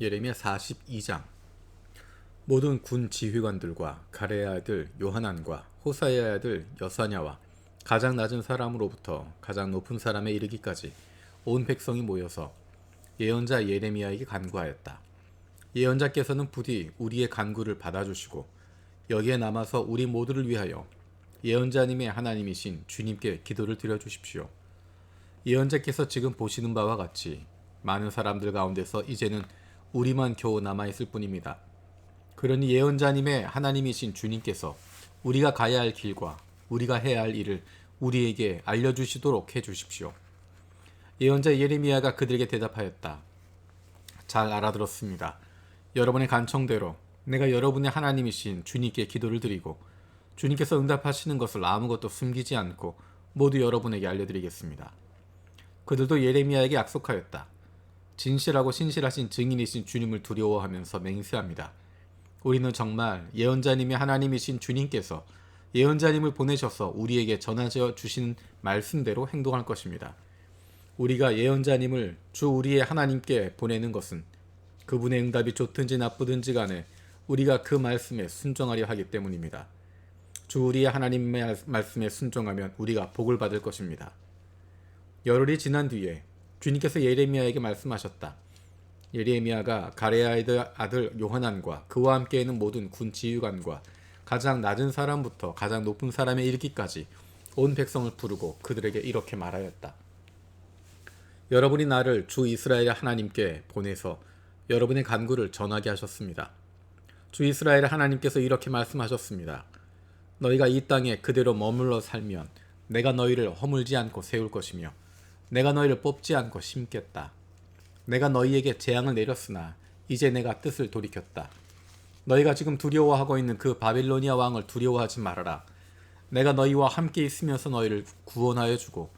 예레미야 42장 모든 군 지휘관들과 가레의 아들 요하난과 호사의 아들 여사냐와 가장 낮은 사람으로부터 가장 높은 사람에 이르기까지 온 백성이 모여서 예언자 예레미야에게 간구하였다. 예언자께서는 부디 우리의 간구를 받아주시고 여기에 남아서 우리 모두를 위하여 예언자님의 하나님이신 주님께 기도를 드려 주십시오. 예언자께서 지금 보시는 바와 같이 많은 사람들 가운데서 이제는 우리만 겨우 남아 있을 뿐입니다. 그러니 예언자님의 하나님이신 주님께서 우리가 가야 할 길과 우리가 해야 할 일을 우리에게 알려주시도록 해 주십시오. 예언자 예레미야가 그들에게 대답하였다. 잘 알아들었습니다. 여러분의 간청대로 내가 여러분의 하나님이신 주님께 기도를 드리고 주님께서 응답하시는 것을 아무것도 숨기지 않고 모두 여러분에게 알려드리겠습니다. 그들도 예레미야에게 약속하였다. 진실하고 신실하신 증인이신 주님을 두려워하면서 맹세합니다. 우리는 정말 예언자님의 하나님이신 주님께서 예언자님을 보내셔서 우리에게 전하여 주신 말씀대로 행동할 것입니다. 우리가 예언자님을 주 우리의 하나님께 보내는 것은 그분의 응답이 좋든지 나쁘든지 간에 우리가 그 말씀에 순종하려 하기 때문입니다. 주 우리의 하나님의 말씀에 순종하면 우리가 복을 받을 것입니다. 열흘이 지난 뒤에 주님께서 예레미야에게 말씀하셨다. 예레미야가 가레아의 아들 요하난과 그와 함께 있는 모든 군 지휘관과 가장 낮은 사람부터 가장 높은 사람에 이르기까지 온 백성을 부르고 그들에게 이렇게 말하였다. 여러분이 나를 주 이스라엘의 하나님께 보내서 여러분의 간구를 전하게 하셨습니다. 주 이스라엘의 하나님께서 이렇게 말씀하셨습니다. 너희가 이 땅에 그대로 머물러 살면 내가 너희를 허물지 않고 세울 것이며 내가 너희를 뽑지 않고 심겠다. 내가 너희에게 재앙을 내렸으나 이제 내가 뜻을 돌이켰다. 너희가 지금 두려워하고 있는 그 바빌로니아 왕을 두려워하지 말아라. 내가 너희와 함께 있으면서 너희를 구원하여 주고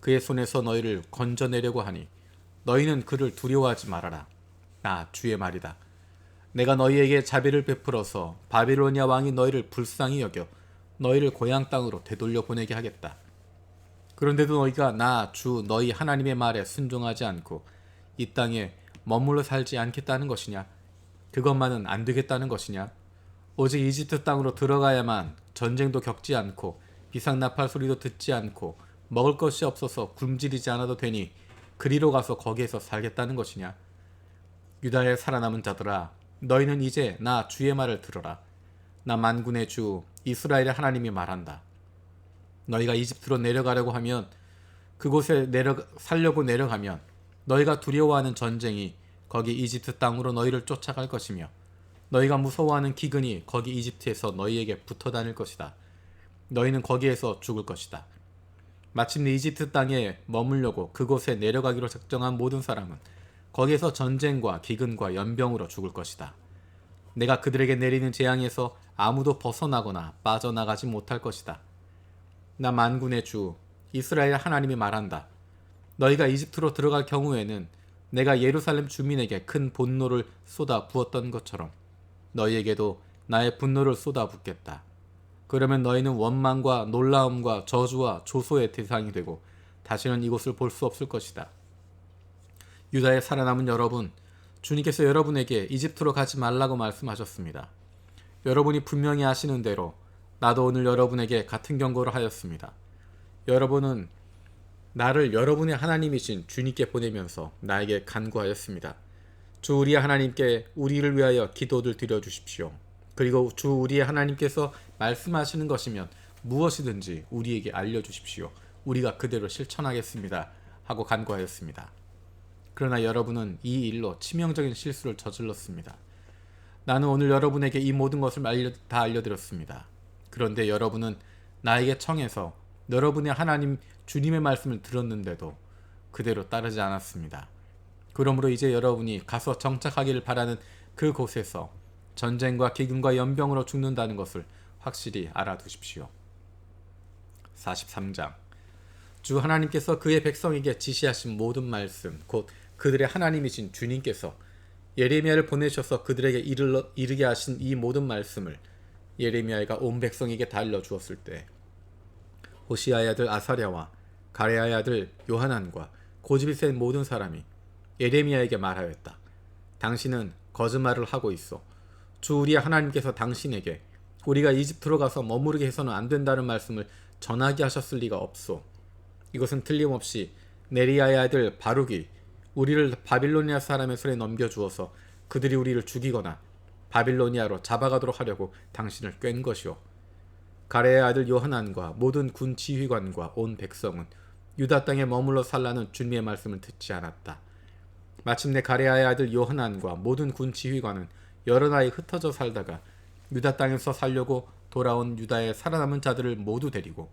그의 손에서 너희를 건져내려고 하니 너희는 그를 두려워하지 말아라. 나 주의 말이다. 내가 너희에게 자비를 베풀어서 바빌로니아 왕이 너희를 불쌍히 여겨 너희를 고향 땅으로 되돌려 보내게 하겠다. 그런데도 너희가 나 주 너희 하나님의 말에 순종하지 않고 이 땅에 머물러 살지 않겠다는 것이냐? 그것만은 안 되겠다는 것이냐? 오직 이집트 땅으로 들어가야만 전쟁도 겪지 않고 비상 나팔 소리도 듣지 않고 먹을 것이 없어서 굶주리지 않아도 되니 그리로 가서 거기에서 살겠다는 것이냐? 유다의 살아남은 자들아 너희는 이제 나 주의 말을 들어라. 나 만군의 주 이스라엘의 하나님이 말한다. 너희가 이집트로 내려가려고 하면 그곳에 내려 살려고 내려가면 너희가 두려워하는 전쟁이 거기 이집트 땅으로 너희를 쫓아갈 것이며 너희가 무서워하는 기근이 거기 이집트에서 너희에게 붙어 다닐 것이다. 너희는 거기에서 죽을 것이다. 마침내 이집트 땅에 머물려고 그곳에 내려가기로 작정한 모든 사람은 거기에서 전쟁과 기근과 연병으로 죽을 것이다. 내가 그들에게 내리는 재앙에서 아무도 벗어나거나 빠져나가지 못할 것이다. 나 만군의 주 이스라엘 하나님이 말한다. 너희가 이집트로 들어갈 경우에는 내가 예루살렘 주민에게 큰 분노를 쏟아 부었던 것처럼 너희에게도 나의 분노를 쏟아 붓겠다. 그러면 너희는 원망과 놀라움과 저주와 조소의 대상이 되고 다시는 이곳을 볼 수 없을 것이다. 유다에 살아남은 여러분, 주님께서 여러분에게 이집트로 가지 말라고 말씀하셨습니다. 여러분이 분명히 아시는 대로 나도 오늘 여러분에게 같은 경고를 하였습니다. 여러분은 나를 여러분의 하나님이신 주님께 보내면서 나에게 간구하였습니다. 주 우리의 하나님께 우리를 위하여 기도를 드려 주십시오. 그리고 주 우리의 하나님께서 말씀하시는 것이면 무엇이든지 우리에게 알려 주십시오. 우리가 그대로 실천하겠습니다. 하고 간구하였습니다. 그러나 여러분은 이 일로 치명적인 실수를 저질렀습니다. 나는 오늘 여러분에게 이 모든 것을 다 알려드렸습니다. 그런데 여러분은 나에게 청해서 여러분의 하나님 주님의 말씀을 들었는데도 그대로 따르지 않았습니다. 그러므로 이제 여러분이 가서 정착하기를 바라는 그 곳에서 전쟁과 기근과 연병으로 죽는다는 것을 확실히 알아두십시오. 43장 주 하나님께서 그의 백성에게 지시하신 모든 말씀 곧 그들의 하나님이신 주님께서 예레미야를 보내셔서 그들에게 이르게 하신 이 모든 말씀을 예레미야가 온 백성에게 달려 주었을 때 호시아의 아들 아사랴와 가레아의 아들 요하난과 고집이 센 모든 사람이 예레미야에게 말하였다. 당신은 거짓말을 하고 있어. 주 우리 하나님께서 당신에게 우리가 이집트로 가서 머무르게 해서는 안 된다는 말씀을 전하게 하셨을 리가 없소. 이것은 틀림없이 네리아의 아들 바룩이 우리를 바빌로니아 사람의 손에 넘겨 주어서 그들이 우리를 죽이거나 바빌로니아로 잡아가도록 하려고 당신을 꿰은 것이오. 가레의 아들 요하난과 모든 군 지휘관과 온 백성은 유다 땅에 머물러 살라는 주님의 말씀을 듣지 않았다. 마침내 가레아의 아들 요하난과 모든 군 지휘관은 여러 나이 흩어져 살다가 유다 땅에서 살려고 돌아온 유다의 살아남은 자들을 모두 데리고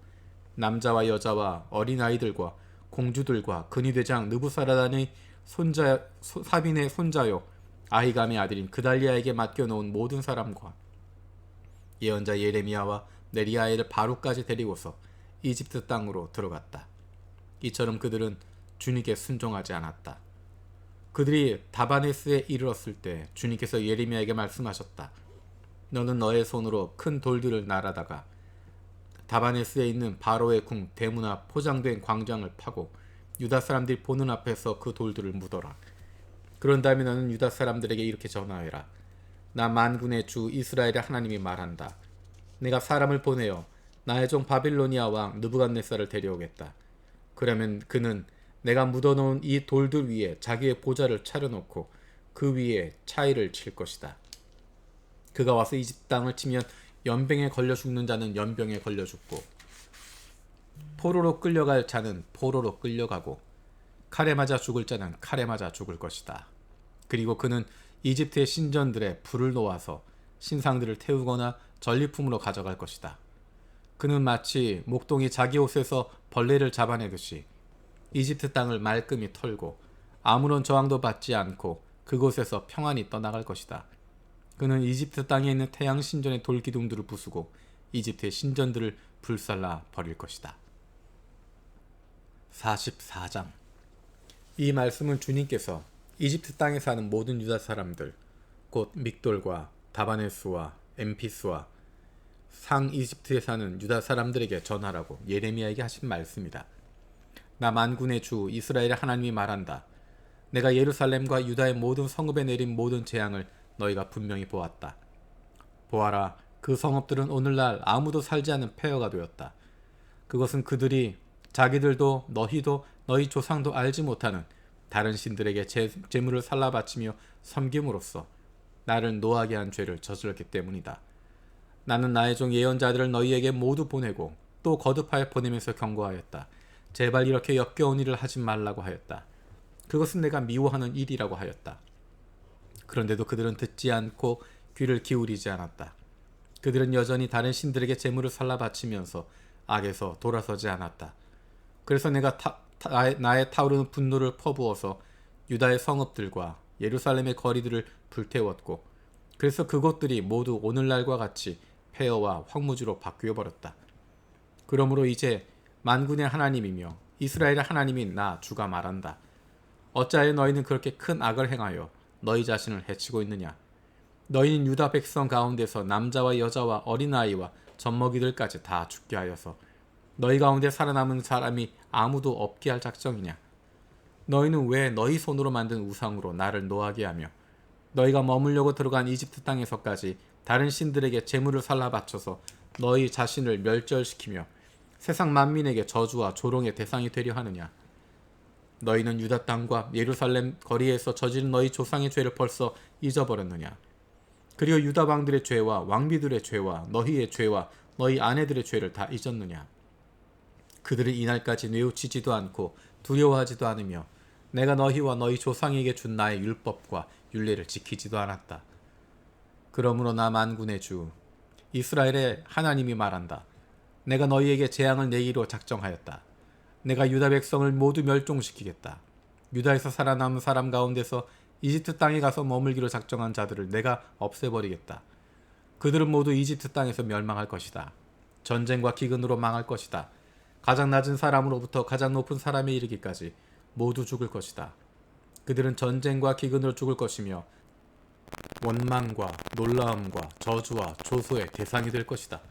남자와 여자와 어린 아이들과 공주들과 근위대장 느부사라단의 손자 소- 사빈의 손자요 아히감의 아들인 그달리아에게 맡겨놓은 모든 사람과 예언자 예레미야와 네리아의 바루까지 데리고서 이집트 땅으로 들어갔다. 이처럼 그들은 주님께 순종하지 않았다. 그들이 다바네스에 이르렀을 때 주님께서 예레미야에게 말씀하셨다. 너는 너의 손으로 큰 돌들을 날아다가 다바네스에 있는 바로의 궁 대문 앞 포장된 광장을 파고 유다 사람들이 보는 앞에서 그 돌들을 묻어라. 그런 다음에 너는 유다 사람들에게 이렇게 전하여라. 나 만군의 주 이스라엘의 하나님이 말한다. 내가 사람을 보내어 나의 종 바빌로니아 왕 느부갓네살을 데려오겠다. 그러면 그는 내가 묻어놓은 이 돌들 위에 자기의 보좌를 차려놓고 그 위에 차이를 칠 것이다. 그가 와서 이집 땅을 치면 연병에 걸려 죽는 자는 연병에 걸려 죽고 포로로 끌려갈 자는 포로로 끌려가고 칼에 맞아 죽을 자는 칼에 맞아 죽을 것이다. 그리고 그는 이집트의 신전들에 불을 놓아서 신상들을 태우거나 전리품으로 가져갈 것이다. 그는 마치 목동이 자기 옷에서 벌레를 잡아내듯이 이집트 땅을 말끔히 털고 아무런 저항도 받지 않고 그곳에서 평안히 떠나갈 것이다. 그는 이집트 땅에 있는 태양 신전의 돌기둥들을 부수고 이집트의 신전들을 불살라 버릴 것이다. 44장 이 말씀은 주님께서 이집트 땅에 사는 모든 유다 사람들 곧 믹돌과 다바네스와 엠피스와 상 이집트에 사는 유다 사람들에게 전하라고 예레미야에게 하신 말씀이다. 나 만군의 주 이스라엘의 하나님이 말한다. 내가 예루살렘과 유다의 모든 성읍에 내린 모든 재앙을 너희가 분명히 보았다. 보아라, 그 성읍들은 오늘날 아무도 살지 않은 폐허가 되었다. 그것은 그들이 자기들도 너희도 너희 조상도 알지 못하는 다른 신들에게 제, 재물을 살라 바치며 섬김으로써 나를 노하게 한 죄를 저질렀기 때문이다. 나는 나의 종 예언자들을 너희에게 모두 보내고 또 거듭하여 보내면서 경고하였다. 제발 이렇게 역겨운 일을 하지 말라고 하였다. 그것은 내가 미워하는 일이라고 하였다. 그런데도 그들은 듣지 않고 귀를 기울이지 않았다. 그들은 여전히 다른 신들에게 재물을 살라 바치면서 악에서 돌아서지 않았다. 그래서 내가 타, 타- 나의, 나의 타오르는 분노를 퍼부어서 유다의 성읍들과 예루살렘의 거리들을 불태웠고 그래서 그곳들이 모두 오늘날과 같이 폐허와 황무지로 바뀌어 버렸다. 그러므로 이제 만군의 하나님이며 이스라엘의 하나님인 나 주가 말한다. 어찌하여 너희는 그렇게 큰 악을 행하여 너희 자신을 해치고 있느냐? 너희는 유다 백성 가운데서 남자와 여자와 어린아이와 젖먹이들까지 다 죽게 하여서 너희 가운데 살아남은 사람이 아무도 없게 할 작정이냐? 너희는 왜 너희 손으로 만든 우상으로 나를 노하게 하며 너희가 머물려고 들어간 이집트 땅에서까지 다른 신들에게 재물을 살라 바쳐서 너희 자신을 멸절시키며 세상 만민에게 저주와 조롱의 대상이 되려 하느냐? 너희는 유다 땅과 예루살렘 거리에서 저지른 너희 조상의 죄를 벌써 잊어버렸느냐? 그리고 유다 왕들의 죄와 왕비들의 죄와 너희의 죄와 너희 아내들의 죄를 다 잊었느냐? 그들은 이날까지 뉘우치지도 않고 두려워하지도 않으며 내가 너희와 너희 조상에게 준 나의 율법과 율례를 지키지도 않았다. 그러므로 나 만군의 주 이스라엘의 하나님이 말한다. 내가 너희에게 재앙을 내기로 작정하였다. 내가 유다 백성을 모두 멸종시키겠다. 유다에서 살아남은 사람 가운데서 이집트 땅에 가서 머물기로 작정한 자들을 내가 없애버리겠다. 그들은 모두 이집트 땅에서 멸망할 것이다. 전쟁과 기근으로 망할 것이다. 가장 낮은 사람으로부터 가장 높은 사람에 이르기까지 모두 죽을 것이다. 그들은 전쟁과 기근으로 죽을 것이며 원망과 놀라움과 저주와 조소의 대상이 될 것이다.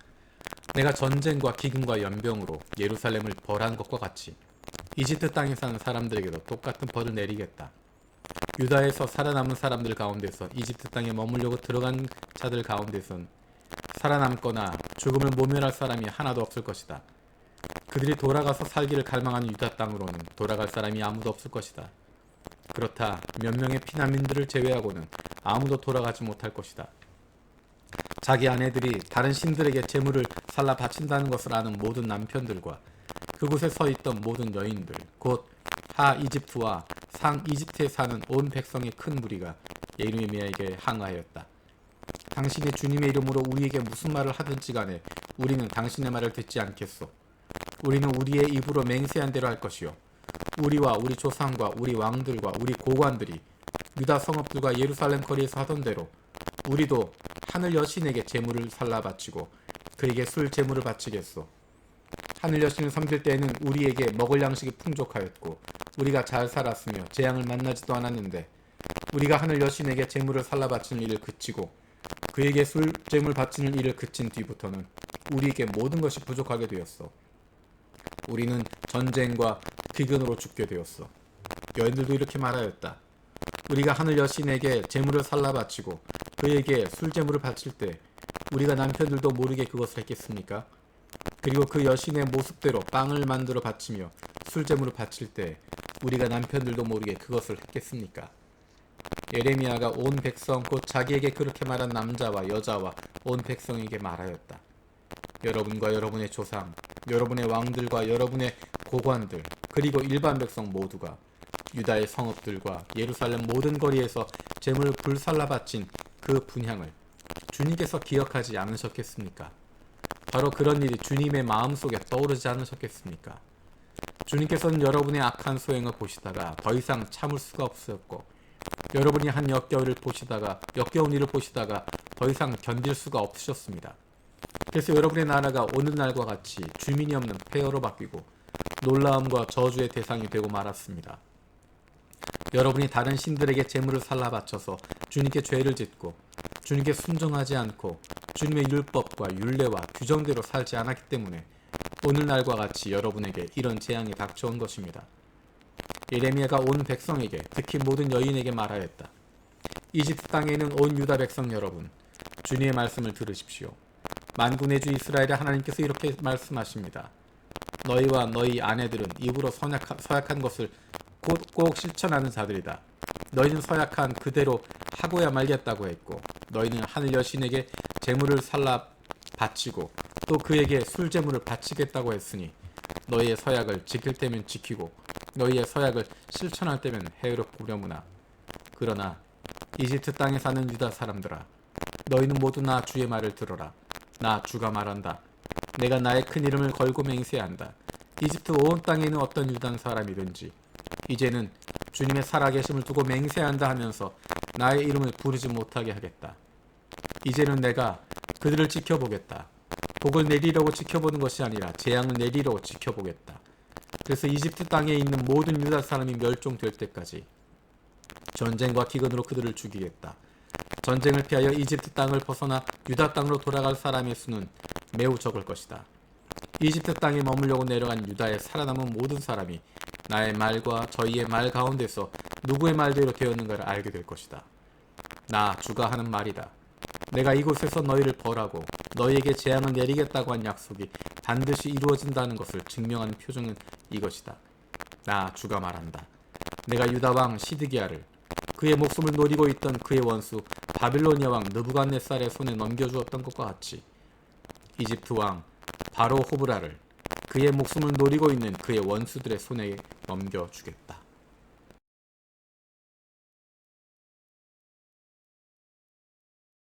내가 전쟁과 기근과 연병으로 예루살렘을 벌한 것과 같이 이집트 땅에 사는 사람들에게도 똑같은 벌을 내리겠다. 유다에서 살아남은 사람들 가운데서 이집트 땅에 머물려고 들어간 자들 가운데선 살아남거나 죽음을 모면할 사람이 하나도 없을 것이다. 그들이 돌아가서 살기를 갈망하는 유다 땅으로는 돌아갈 사람이 아무도 없을 것이다. 그렇다 몇 명의 피난민들을 제외하고는 아무도 돌아가지 못할 것이다. 자기 아내들이 다른 신들에게 재물을 살라 바친다는 것을 아는 모든 남편들과 그곳에 서 있던 모든 여인들, 곧 하 이집트와 상 이집트에 사는 온 백성의 큰 무리가 예루미야에게 항하였다. 당신이 주님의 이름으로 우리에게 무슨 말을 하든지 간에 우리는 당신의 말을 듣지 않겠소. 우리는 우리의 입으로 맹세한 대로 할 것이요. 우리와 우리 조상과 우리 왕들과 우리 고관들이 유다 성읍들과 예루살렘 거리에서 하던 대로 우리도 하늘 여신에게 제물을 살라 바치고 그에게 술 제물을 바치겠소. 하늘 여신을 섬길 때에는 우리에게 먹을 양식이 풍족하였고 우리가 잘 살았으며 재앙을 만나지도 않았는데 우리가 하늘 여신에게 제물을 살라 바치는 일을 그치고 그에게 술 제물 바치는 일을 그친 뒤부터는 우리에게 모든 것이 부족하게 되었어. 우리는 전쟁과 기근으로 죽게 되었어. 여인들도 이렇게 말하였다. 우리가 하늘 여신에게 제물을 살라 바치고 그에게 술 제물을 바칠 때 우리가 남편들도 모르게 그것을 했겠습니까? 그리고 그 여신의 모습대로 빵을 만들어 바치며 술 제물을 바칠 때 우리가 남편들도 모르게 그것을 했겠습니까? 예레미야가 온 백성 곧 자기에게 그렇게 말한 남자와 여자와 온 백성에게 말하였다. 여러분과 여러분의 조상, 여러분의 왕들과 여러분의 고관들, 그리고 일반 백성 모두가 유다의 성읍들과 예루살렘 모든 거리에서 재물 불살라 바친 그 분향을 주님께서 기억하지 않으셨겠습니까? 바로 그런 일이 주님의 마음속에 떠오르지 않으셨겠습니까? 주님께서는 여러분의 악한 소행을 보시다가 더 이상 참을 수가 없었고 여러분이 한 역겨울을 보시다가 역겨운 일을 보시다가 더 이상 견딜 수가 없으셨습니다. 그래서 여러분의 나라가 오늘날과 같이 주민이 없는 폐허로 바뀌고 놀라움과 저주의 대상이 되고 말았습니다. 여러분이 다른 신들에게 재물을 살라 바쳐서 주님께 죄를 짓고 주님께 순종하지 않고 주님의 율법과 율례와 규정대로 살지 않았기 때문에 오늘날과 같이 여러분에게 이런 재앙이 닥쳐온 것입니다. 예레미야가 온 백성에게 특히 모든 여인에게 말하였다. 이집트 땅에 있는 온 유다 백성 여러분, 주님의 말씀을 들으십시오. 만군의 주 이스라엘의 하나님께서 이렇게 말씀하십니다. 너희와 너희 아내들은 입으로 선약한, 서약한 것을 꼭, 꼭 실천하는 자들이다. 너희는 서약한 그대로 하고야 말겠다고 했고, 너희는 하늘 여신에게 재물을 살라 바치고 또 그에게 술 재물을 바치겠다고 했으니 너희의 서약을 지킬 때면 지키고 너희의 서약을 실천할 때면 해롭구려무나. 그러나 이집트 땅에 사는 유다 사람들아, 너희는 모두 나 주의 말을 들어라. 나 주가 말한다. 내가 나의 큰 이름을 걸고 맹세한다. 이집트 온 땅에 있는 어떤 유단 사람이든지 이제는 주님의 살아계심을 두고 맹세한다 하면서 나의 이름을 부르지 못하게 하겠다. 이제는 내가 그들을 지켜보겠다. 복을 내리려고 지켜보는 것이 아니라 재앙을 내리려고 지켜보겠다. 그래서 이집트 땅에 있는 모든 유다 사람이 멸종될 때까지 전쟁과 기근으로 그들을 죽이겠다. 전쟁을 피하여 이집트 땅을 벗어나 유다 땅으로 돌아갈 사람의 수는 매우 적을 것이다. 이집트 땅에 머물려고 내려간 유다에 살아남은 모든 사람이 나의 말과 저희의 말 가운데서 누구의 말대로 되었는가를 알게 될 것이다. 나 주가 하는 말이다. 내가 이곳에서 너희를 벌하고 너희에게 재앙을 내리겠다고 한 약속이 반드시 이루어진다는 것을 증명하는 표정은 이것이다. 나 주가 말한다. 내가 유다 왕 시드기야를 그의 목숨을 노리고 있던 그의 원수 바빌로니아 왕 느부갓네살의 손에 넘겨주었던 것과 같이 이집트 왕 바로 호브라를 그의 목숨을 노리고 있는 그의 원수들의 손에 넘겨주겠다.